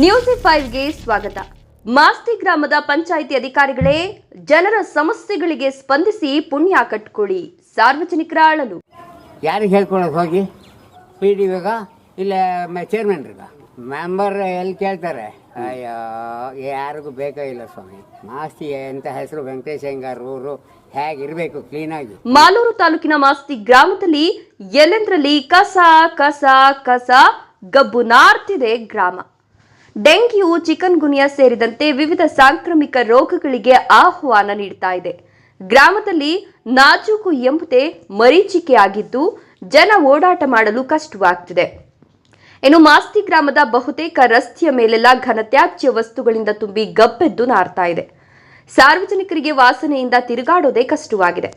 News ಫೈವ್ಗೆ ಸ್ವಾಗತ. ಮಾಸ್ತಿ ಗ್ರಾಮದ ಪಂಚಾಯಿತಿ ಅಧಿಕಾರಿಗಳೇ ಜನರ ಸಮಸ್ಯೆಗಳಿಗೆ ಸ್ಪಂದಿಸಿ ಪುಣ್ಯ ಕಟ್ಕೊಳ್ಳಿ ಸಾರ್ವಜನಿಕರ ಅಳಲು. ಯಾರಿಗೆ ಹೇಳ್ಕೊಳಕ್ ಹೋಗಿ? ಪಿ ಡಿ ಇವಾಗ ಇಲ್ಲ ಚೇರ್ಮನ್ ಮೆಂಬರ್ ಎಲ್ಲಿ ಕೇಳ್ತಾರೆ? ಅಯ್ಯೋ ಯಾರಿಗೂ ಬೇಕಾಗಿಲ್ಲ ಸ್ವಾಮಿ. ಮಾಸ್ತಿ ಎಂತ ಹೆಸರು ವೆಂಕಟೇಶ್ ಹೆಂಗಾರ್ ಊರು ಕ್ಲೀನ್ ಆಗಿ ಮಾಲೂರು ತಾಲೂಕಿನ ಮಾಸ್ತಿ ಗ್ರಾಮದಲ್ಲಿ ಎಲ್ಲೆಂದ್ರಲ್ಲಿ ಕಸ ಕಸ ಕಸ ಗಬ್ಬು ನಾರ್ತಿದೆ ಗ್ರಾಮ. ಡೆಂಗ್ಯೂ ಚಿಕನ್ ಗುನಿಯಾ ಸೇರಿದಂತೆ ವಿವಿಧ ಸಾಂಕ್ರಾಮಿಕ ರೋಗಗಳಿಗೆ ಆಹ್ವಾನ ನೀಡ್ತಾ ಇದೆ. ಗ್ರಾಮದಲ್ಲಿ ನಾಜೂಕು ಎಂಬುದೇ ಮರೀಚಿಕೆಯಾಗಿದ್ದು, ಜನ ಓಡಾಟ ಮಾಡಲು ಕಷ್ಟವಾಗ್ತಿದೆ. ಇನ್ನು ಮಾಸ್ತಿ ಗ್ರಾಮದ ಬಹುತೇಕ ರಸ್ತೆಯ ಮೇಲೆಲ್ಲ ಘನತ್ಯಾಜ್ಯ ವಸ್ತುಗಳಿಂದ ತುಂಬಿ ಗಬ್ಬೆದ್ದು ನಾರ್ತಾ ಇದೆ. ಸಾರ್ವಜನಿಕರಿಗೆ ವಾಸನೆಯಿಂದ ತಿರುಗಾಡೋದೇ ಕಷ್ಟವಾಗಿದೆ.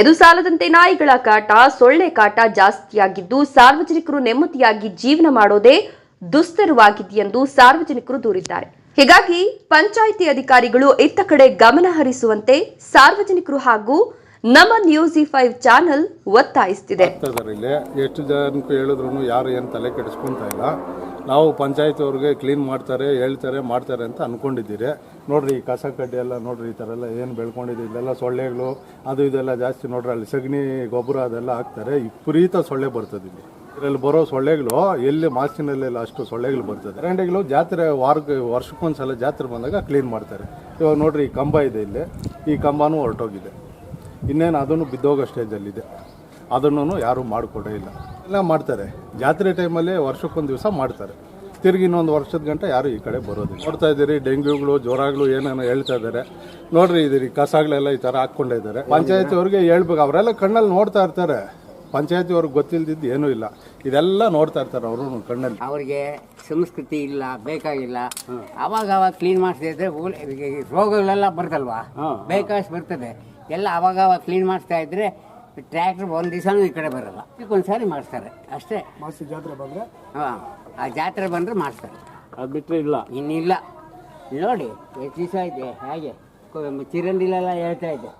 ಎದು ಸಾಲದಂತೆ ನಾಯಿಗಳ ಕಾಟ, ಸೊಳ್ಳೆ ಕಾಟ ಜಾಸ್ತಿಯಾಗಿದ್ದು, ಸಾರ್ವಜನಿಕರು ನೆಮ್ಮದಿಯಾಗಿ ಜೀವನ ಮಾಡೋದೇ ದುಸ್ತರವಾಗಿದೆಯೆಂದು ಸಾರ್ವಜನಿಕರು ದೂರಿದ್ದಾರೆ. ಹೀಗಾಗಿ ಪಂಚಾಯಿತಿ ಅಧಿಕಾರಿಗಳು ಇತ್ತ ಕಡೆ ಗಮನ ಹರಿಸುವಂತೆ ಸಾರ್ವಜನಿಕರು ಹಾಗೂ ನಮ್ಮ ನ್ಯೂಸ್ ಫೈವ್ ಚಾನೆಲ್ ಒತ್ತಾಯಿಸುತ್ತಿದೆ. ಆಗ್ತಾ ಇಲ್ಲಿ. ಎಷ್ಟು ಜನಕ್ಕೆ ಹೇಳಿದ್ರು ಯಾರು ಏನು ತಲೆ ಕೆಡಿಸ್ಕೊಂತ ಇಲ್ಲ. ನಾವು ಪಂಚಾಯತ್ ಅವ್ರಿಗೆ ಕ್ಲೀನ್ ಮಾಡ್ತಾರೆ, ಹೇಳ್ತಾರೆ, ಮಾಡ್ತಾರೆ ಅಂತ ಅನ್ಕೊಂಡಿದ್ದೀರಿ. ನೋಡ್ರಿ ಈ ಕಸ ಕಡ್ಡಿ ಎಲ್ಲ ನೋಡ್ರಿ, ಈ ಥರ ಎಲ್ಲ ಏನು ಬೆಳ್ಕೊಂಡಿದೆ, ಇದೆಲ್ಲ ಸೊಳ್ಳೆಗಳು, ಅದು ಇದೆಲ್ಲ ಜಾಸ್ತಿ ನೋಡ್ರಿ, ಅಲ್ಲಿ ಸಗಣಿ, ಗೊಬ್ಬರ ಅದೆಲ್ಲ ಹಾಕ್ತಾರೆ. ವಿಪರೀತ ಸೊಳ್ಳೆ ಬರ್ತದೆ ಇಲ್ಲಿ. ಇದರಲ್ಲಿ ಬರೋ ಸೊಳ್ಳೆಗಳು ಎಲ್ಲಿ ಮಾಸಿನಲ್ಲೆಲ್ಲ ಅಷ್ಟು ಸೊಳ್ಳೆಗಳು ಬರ್ತದೆ. ರಂಡೆಗಳು ಜಾತ್ರೆ ವಾರಕ್ಕೆ ವರ್ಷಕ್ಕೊಂದ್ಸಲ ಜಾತ್ರೆ ಬಂದಾಗ ಕ್ಲೀನ್ ಮಾಡ್ತಾರೆ. ಇವಾಗ ನೋಡ್ರಿ ಈ ಕಂಬ ಇದೆ ಇಲ್ಲಿ. ಈ ಕಂಬನೂ ಹೊರಟೋಗಿದೆ. ಇನ್ನೇನು ಅದನ್ನು ಬಿದ್ದೋಗೋ ಸ್ಟೇಜಲ್ಲಿದೆ ಅದನ್ನು ಯಾರೂ ಮಾಡಿಕೊಡೇ ಇಲ್ಲ. ಎಲ್ಲ ಮಾಡ್ತಾರೆ. ಜಾತ್ರೆ ಟೈಮಲ್ಲಿ ವರ್ಷಕ್ಕೊಂದು ದಿವಸ ಮಾಡ್ತಾರೆ. ತಿರುಗಿ ಇನ್ನೊಂದು ವರ್ಷದ ಗಂಟ ಯಾರು ಈ ಕಡೆ ಬರೋದಿಲ್ಲ. ನೋಡ್ತಾ ಇದ್ದೀರಿ, ಡೆಂಗ್ಯೂಗಳು, ಜ್ವರಗಳು ಏನೇನೋ ಹೇಳ್ತಾ ಇದ್ದಾರೆ. ನೋಡ್ರಿ ಇದೀರಿ ಕಸಗಳೆಲ್ಲ ಈ ಥರ ಹಾಕ್ಕೊಂಡಿದ್ದಾರೆ. ಪಂಚಾಯತಿ ಅವ್ರಿಗೆ ಹೇಳ್ಬೇಕು. ಅವರೆಲ್ಲ ಕಣ್ಣಲ್ಲಿ ನೋಡ್ತಾ ಇರ್ತಾರೆ. ಪಂಚಾಯತಿ ಅವ್ರಿಗೆ ಗೊತ್ತಿಲ್ದಿದ್ದು ಏನೂ ಇಲ್ಲ. ಇದೆಲ್ಲ ನೋಡ್ತಾ ಇರ್ತಾರೆ ಅವರು ಕಣ್ಣಲ್ಲಿ. ಅವರಿಗೆ ಸಂಸ್ಕೃತಿ ಇಲ್ಲ ಬೇಕಾಗಿಲ್ಲ. ಅವಾಗ ಅವಾಗ ಕ್ಲೀನ್ ಮಾಡಿಸ್ತಿದ್ರೆ ರೋಗಗಳೆಲ್ಲ ಬರ್ತಲ್ವಾ? ಬೇಕಾಷ್ಟು ಬರ್ತದೆ. ಎಲ್ಲ ಅವಾಗ ಅವಾಗ ಕ್ಲೀನ್ ಮಾಡಿಸ್ತಾ ಇದ್ರೆ ಟ್ರ್ಯಾಕ್ಟರ್ ಒಂದು ದಿವಸನೂ ಈ ಕಡೆ ಬರಲ್ಲ. ಒಂದ್ಸಾರಿ ಮಾಡಿಸ್ತಾರೆ. ಅಷ್ಟೇ. ಹಾಂ. ಆ ಜಾತ್ರೆ ಬಂದರೆ ಮಾಡಿಸ್ತಾರೆ. ಅದು ಬಿಟ್ಟರೆ ಇಲ್ಲ. ಇನ್ನಿಲ್ಲ. ನೋಡಿ ಎಷ್ಟು ದಿವಸ ಐತೆ ಹಾಗೆ. ಚಿರಂಡಿಲೆಲ್ಲ ಹೇಳ್ತಾ ಇದ್ದೆ.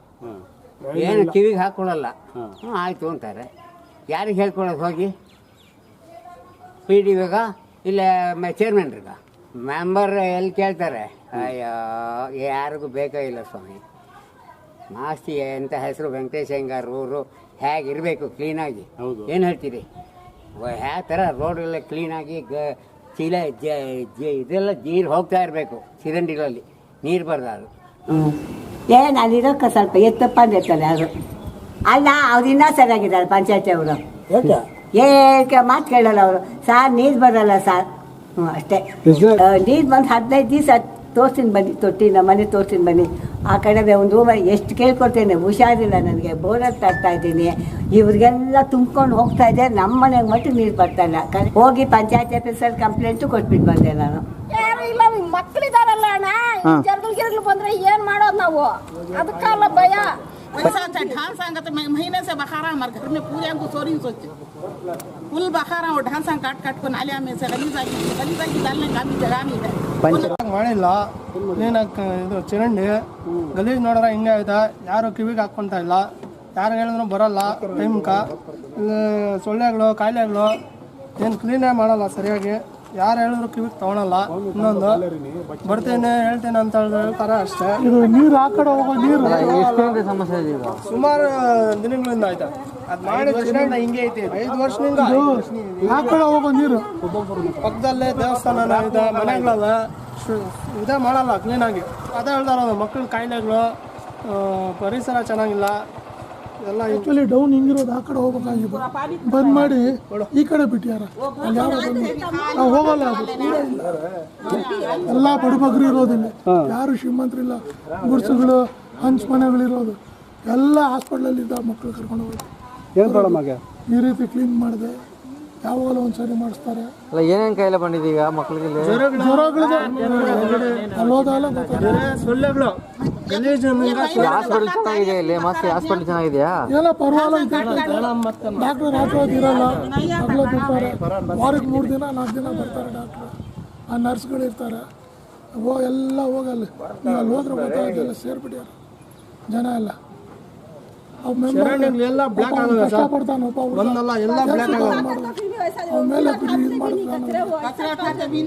ಏನು ಕಿವಿಗೆ ಹಾಕೊಳ್ಳಲ್ಲ ಹ್ಞೂ ಆಯಿತು ಅಂತಾರೆ. ಯಾರಿಗೆ ಹೇಳ್ಕೊಳಕ್ ಹೋಗಿ? ಪಿ ಡಿ ವಿಗ ಇಲ್ಲ ಚೇರ್ಮನ್ರಿಗ ಮೆಂಬರ್ ಎಲ್ಲಿ ಕೇಳ್ತಾರೆ? ಅಯ್ಯೋ ಯಾರಿಗೂ ಬೇಕಾಗಿಲ್ಲ ಸ್ವಾಮಿ. ಮಾಸ್ತಿ ಎಂಥ ಹೆಸರು ವೆಂಕಟೇಶ್ ಹೆಂಗಾರ್ ಊರು ಹೇಗಿರಬೇಕು ಕ್ಲೀನಾಗಿ ಏನು ಹೇಳ್ತೀರಿ? ಯಾವ ಥರ ರೋಡೆಲ್ಲ ಕ್ಲೀನಾಗಿ ಗ ಚೀಲ ಜ ಜ ಇದೆಲ್ಲ ನೀರು ಹೋಗ್ತಾ ಇರಬೇಕು ಚಿರಂಡಿಗಳಲ್ಲಿ ನೀರು ಬರಬಾರ್ದು ಏನು ಅಲ್ಲಿರೋಕೆ ಸ್ವಲ್ಪ ಎತ್ತಪ್ಪ ಅಂದಿರ್ತಾನೆ ಅದು. ಅಲ್ಲ ಅವ್ರು ಇನ್ನೂ ಸರಿಯಾಗಿದ್ದಾರೆ ಪಂಚಾಯತಿ ಅವರು. ಏಕೆ ಮಾತು ಕೇಳಲ್ಲ ಅವರು? ಸಾರ್ ನೀರು ಬರಲ್ಲ ಸಾರ್. ಹ್ಞೂ ಅಷ್ಟೇ. ನೀರು ಬಂದು ಹದಿನೈದು ದಿವಸ ತೋರ್ಸಿನ ಬನ್ನಿ ತೊಟ್ಟಿ ನಮ್ಮ ಮನೆ ತೋರ್ಸಿನ ಬನ್ನಿ. ಆ ಕಡೆ ಒಂದು ರೂಮ ಎಷ್ಟು ಕೇಳ್ಕೊಡ್ತೇನೆ ಹುಷಾರಿಲ್ಲ ನನಗೆ ಬೋರಲ್ಲಿ ತರ್ತಾ ಇದ್ದೀನಿ. ಇವ್ರಿಗೆಲ್ಲ ತುಂಬ್ಕೊಂಡು ಹೋಗ್ತಾ ಇದೆ ನಮ್ಮ ಮನೆಗೆ ಮಟ್ಟು ನೀರು ಬರ್ತಾ ಇಲ್ಲ. ಹೋಗಿ ಪಂಚಾಯತ್ ಆಫೀಸಲ್ಲಿ ಕಂಪ್ಲೇಂಟು ಕೊಟ್ಬಿಟ್ಟು ಬಂದೆ ನಾನು. ಯಾರು ಇಲ್ಲ ಮಕ್ಕಳಿದಾರಲ್ಲ ಅಣ್ಣ? ಬಂದ್ರೆ ಏನ್ ಮಾಡೋದು ನಾವು? ಅದಕ್ಕಲ್ಲ ಭಯ. पैसा अच्छा ढाल सांगा तो मैं महीने से बखारा हमारे घर में पूरे हमको चोरी सोचे फुल बखारा और ढाल सांग काट काट को नालिया में से गली जागी गली जागी डालने का भी जगह नहीं है ಮಾಡಿಲ್ಲ ಕ್ಲೀನಾಗಿ ಇದು ಚರಂಡಿ ಗಲೀಜ್ ನೋಡ್ರೆ ಹಿಂಗೆ ಐತೆ ಯಾರು ಕಿವಿಗೆ ಹಾಕ್ಕೊಂತ ಇಲ್ಲ ಯಾರು ಹೇಳಿದ್ರು ಬರಲ್ಲ ಟೈಮ್ಕ ಇಲ್ಲಿ ಸೊಳ್ಳೆಗಳು ಕಾಯಿಲೆಗಳು ಏನು ಕ್ಲೀನೇ ಮಾಡಲ್ಲ ಸರಿಯಾಗಿ ಯಾರು ಹೇಳಿದ್ರು ಕಿವಿಗೆ ತಗೊಳಲ್ಲ. ಇನ್ನೊಂದು ಬರ್ತೇನೆ ಹೇಳ್ತೇನೆ ಅಂತ ಹೇಳ್ತಾರ ಹೇಳ್ತಾರೆ ಅಷ್ಟೇ. ಇದು ನೀರು ಆ ಕಡೆ ಹೋಗೋ ನೀರು. ಸಮಸ್ಯೆ ಇದೆ ಈಗ? ಸುಮಾರು ದಿನಗಳಿಂದ ಆಯ್ತಾ? ಅದ್ ಮಾಡಿ ಚರಂಡಿ ಹಿಂಗೆ ಐತಿ. ಐದು ವರ್ಷದಿಂದ ಆ ಕಡೆ ಹೋಗೋ ನೀರು. ಪಕ್ಕದಲ್ಲೇ ದೇವಸ್ಥಾನ ಇದೆ ಮನೆಗಳಲ್ಲ. ಇದೇ ಮಾಡಲ್ಲ ಕ್ಲೀನಾಗಿ ಅದೇ ಹೇಳ್ತಾರ ಮಕ್ಕಳ ಕಾಯಿಲೆಗಳು ಪರಿಸರ ಚೆನ್ನಾಗಿಲ್ಲ. ಎಲ್ಲ ಆಕ್ಚುಲಿ ಡೌನ್ ಹಿಂಗಿರೋದು ಆ ಕಡೆ ಹೋಗ್ಬೇಕಾಗಿದ್ದು ಬಂದ್ ಮಾಡಿ ಈ ಕಡೆ ಬಿಟ್ಟ್ಯಾರ ಅಲ್ಲಿ ಯಾರೋ ಬಂದು ನಾವು ಹೋಗಲ್ಲ ಅದು. ಎಲ್ಲಾ ಇಲ್ಲ ಎಲ್ಲ ಬಡಬಗ್ರು ಇರೋದಿಲ್ಲ ಯಾರು ಶ್ರೀಮಂತರಿಲ್ಲ. ಗುಡ್ಸುಗಳು ಹಂಚ್ ಮನೆಗಳಿರೋದು. ಎಲ್ಲ ಹಾಸ್ಪಿಟ್ಲಲ್ಲಿ ಇದ್ದ ಮಕ್ಕಳು ಕರ್ಕೊಂಡು ಹೋಗಿ. ಏನು ಪ್ರಾಬ್ಲಮ್ ಆಗ? ಈ ರೀತಿ ಕ್ಲೀನ್ ಮಾಡಿದೆ. ಯಾವಾಗಲೂ ಒಂದ್ಸರಿ ಮಾಡಿಸ್ತಾರೆ. ಅಲ್ಲ ಏನೇನು ಕಾಯಿಲೆ ಬಂದಿದೆ ಈಗ ಮಕ್ಕಳಿಗೆ ಜ್ವರಗಳಿದೆ. ಅಲ್ಲಿ ಗೊತ್ತಾಗುತ್ತೆ. ಸೊಳ್ಳೆಗಳು. ಗಲೀಜ್ ಅನ್ನಂಗ ಹಾಸ್ಪಿಟಲ್ ಚೆನ್ನಾಗಿದೆ ಇಲ್ಲಿ ಎಲ್ಲ ಪರವಾಗಿಲ್ಲ ಡಾಕ್ಟರ್ ರಾಜವಾದ ಇರಲ್ಲ ವಾರಕ್ಕೆ ಮೂರು ದಿನ ನಾಲ್ಕು ದಿನ ಬರ್ತಾರೆ ಡಾಕ್ಟ್ರು. ಆ ನರ್ಸ್ಗಳು ಇರ್ತಾರೆ. ಓ ಎಲ್ಲ ಹೋಗಲ್ಲ ನೀವು ಅಲ್ಲಿ ಹೋದ್ರೆ ಗೊತ್ತಾಗೋದಿಲ್ಲ ಸೇರ್ಬಿಟ್ಟಾರೆ ಜನ ಎಲ್ಲ. ಎಲ್ಲ ಒಂದಲ್ಲ ಎಲ್ಲ ಬ್ಲ್ಯಾಕ್ ಆಗೋದು? ಮೇಲೆ ಇದು ಮಾಡ್ತಾನೆ.